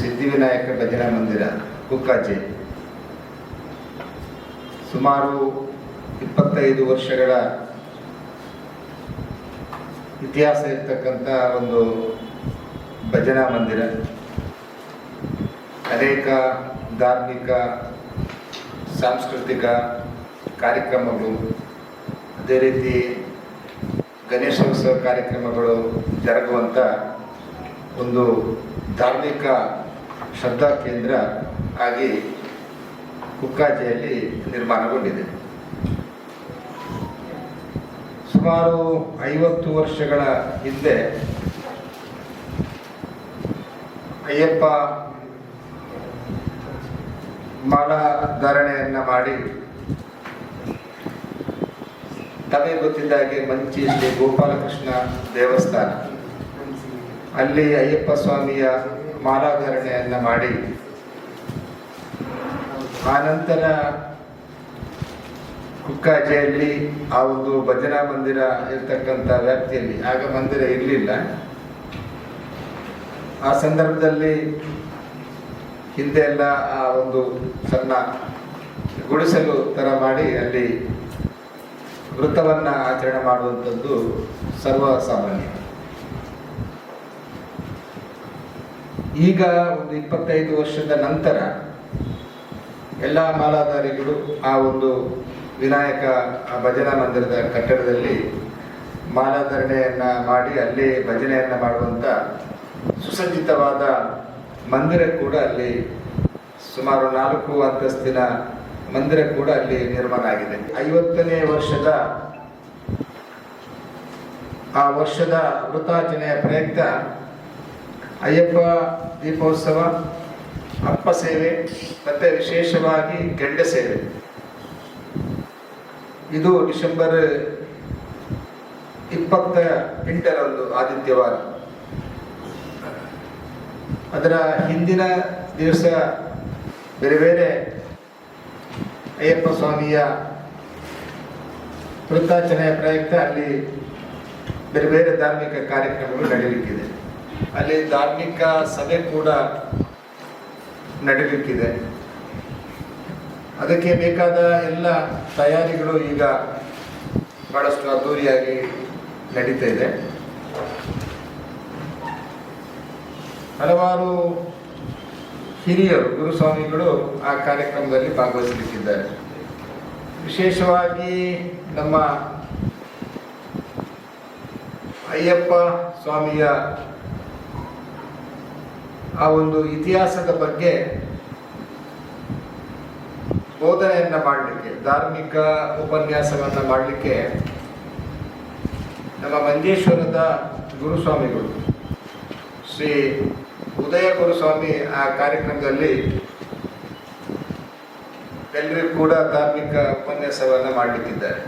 ಸಿದ್ಧಿವಿನಾಯಕ ಭಜನಾ ಮಂದಿರ, ಕುಕ್ಕಾಜೆ. ಸುಮಾರು ಇಪ್ಪತ್ತೈದು ವರ್ಷಗಳ ಇತಿಹಾಸ ಇರ್ತಕ್ಕಂಥ ಒಂದು ಭಜನಾ ಮಂದಿರ. ಅನೇಕ ಧಾರ್ಮಿಕ, ಸಾಂಸ್ಕೃತಿಕ ಕಾರ್ಯಕ್ರಮಗಳು. ಅದೇ ರೀತಿ ಗಣೇಶೋತ್ಸವ ಕಾರ್ಯಕ್ರಮಗಳು ಜರುಗುವಂಥ ಒಂದು ಧಾರ್ಮಿಕ ಶ್ರದ್ಧಾ ಕೇಂದ್ರ ಆಗಿ ಕುಕ್ಕಾಜೆಯಲ್ಲಿ ನಿರ್ಮಾಣಗೊಂಡಿದೆ. ಸುಮಾರು ಐವತ್ತು ವರ್ಷಗಳ ಹಿಂದೆ ಅಯ್ಯಪ್ಪ ಮಾಲಾ ಧಾರಣೆಯನ್ನ ಮಾಡಿ ತಮಗೆ ಗೊತ್ತಿದ್ದ ಹಾಗೆ ಮಂಚಿ ಶ್ರೀ ಗೋಪಾಲಕೃಷ್ಣ ದೇವಸ್ಥಾನ. ಅಲ್ಲಿ ಅಯ್ಯಪ್ಪ ಸ್ವಾಮಿಯ ಮಾಲಾಧಾರಣೆಯನ್ನ ಮಾಡಿ. ಆನಂತರ ಕುಕ್ಕಾಜೆಯಲ್ಲಿ ಆ ಒಂದು ಭಜನಾ ಮಂದಿರ ಇರ್ತಕ್ಕಂಥ ವ್ಯಾಪ್ತಿಯಲ್ಲಿ, ಆಗ ಮಂದಿರ ಇರಲಿಲ್ಲ. ಆ ಸಂದರ್ಭದಲ್ಲಿ ಹಿಂದೆ ಎಲ್ಲ ಆ ಒಂದು ಸಣ್ಣ ಗುಡಿಸಲು ಥರ ಮಾಡಿ ಅಲ್ಲಿ ವೃತ್ತವನ್ನು ಆಚರಣೆ ಮಾಡುವಂಥದ್ದು ಸರ್ವಸಾಮಾನ್ಯ. ಈಗ ಒಂದು ಇಪ್ಪತ್ತೈದು ವರ್ಷದ ನಂತರ ಎಲ್ಲ ಮಾಲಾಧಾರಿಗಳು ಆ ಒಂದು ವಿನಾಯಕ ಭಜನಾ ಮಂದಿರದ ಕಟ್ಟಡದಲ್ಲಿ ಮಾಲಾಧರಣೆಯನ್ನು ಮಾಡಿ ಅಲ್ಲಿ ಭಜನೆಯನ್ನು ಮಾಡುವಂಥ ಸುಸಜ್ಜಿತವಾದ ಮಂದಿರ ಕೂಡ ಅಲ್ಲಿ ಸುಮಾರು ನಾಲ್ಕು ಅಂತಸ್ತಿನ ಮಂದಿರ ಕೂಡ ಅಲ್ಲಿ ನಿರ್ಮಾಣ ಆಗಿದೆ. ಐವತ್ತನೇ ವರ್ಷದ ಆ ವರ್ಷದ ವೃತಾಚನೆಯ ಪ್ರಯುಕ್ತ ಅಯ್ಯಪ್ಪ ದೀಪೋತ್ಸವ, ಅಪ್ಪ ಸೇವೆ, ಮತ್ತೆ ವಿಶೇಷವಾಗಿ ಗಂಡ ಸೇವೆ. ಇದು ಡಿಸೆಂಬರ್ ಇಪ್ಪತ್ತ ಎಂಟರಂದು ಆದಿತ್ಯವಾರ. ಅದರ ಹಿಂದಿನ ದಿವಸ ಬೇರೆ ಬೇರೆ ಅಯ್ಯಪ್ಪ ಸ್ವಾಮಿಯ ವೃತ್ತಾಚನೆಯ ಪ್ರಯುಕ್ತ ಅಲ್ಲಿ ಬೇರೆ ಬೇರೆ ಧಾರ್ಮಿಕ ಕಾರ್ಯಕ್ರಮಗಳು ನಡೆಯಲಿಕ್ಕಿದೆ. ಅಲ್ಲಿ ಧಾರ್ಮಿಕ ಸಭೆ ಕೂಡ ನಡೀಲಿಕ್ಕಿದೆ ಅದಕ್ಕೆ ಬೇಕಾದ ಎಲ್ಲ ತಯಾರಿಗಳು ಈಗ ಬಹಳಷ್ಟು ಅದ್ದೂರಿಯಾಗಿ ನಡೀತಾ ಇದೆ. ಹಲವಾರು ಹಿರಿಯರು ಗುರುಸ್ವಾಮಿಗಳು ಆ ಕಾರ್ಯಕ್ರಮದಲ್ಲಿ ಭಾಗವಹಿಸಲಿಕ್ಕಿದ್ದಾರೆ. ವಿಶೇಷವಾಗಿ ನಮ್ಮ ಅಯ್ಯಪ್ಪ ಸ್ವಾಮಿಯ ಆ ಒಂದು ಇತಿಹಾಸದ ಬಗ್ಗೆ ಬೋಧನೆಯನ್ನ ಮಾಡಲಿಕ್ಕೆ, ಧಾರ್ಮಿಕ ಉಪನ್ಯಾಸವನ್ನು ಮಾಡಲಿಕ್ಕೆ ನಮ್ಮ ಮಂಜೇಶ್ವರದ ಗುರುಸ್ವಾಮಿಗಳು ಶ್ರೀ ಉದಯ ಗುರುಸ್ವಾಮಿ ಆ ಕಾರ್ಯಕ್ರಮದಲ್ಲಿ ಎಲ್ಲರಿಗೂ ಕೂಡ ಧಾರ್ಮಿಕ ಉಪನ್ಯಾಸವನ್ನು ಮಾಡಲಿಕ್ಕಿದ್ದಾರೆ.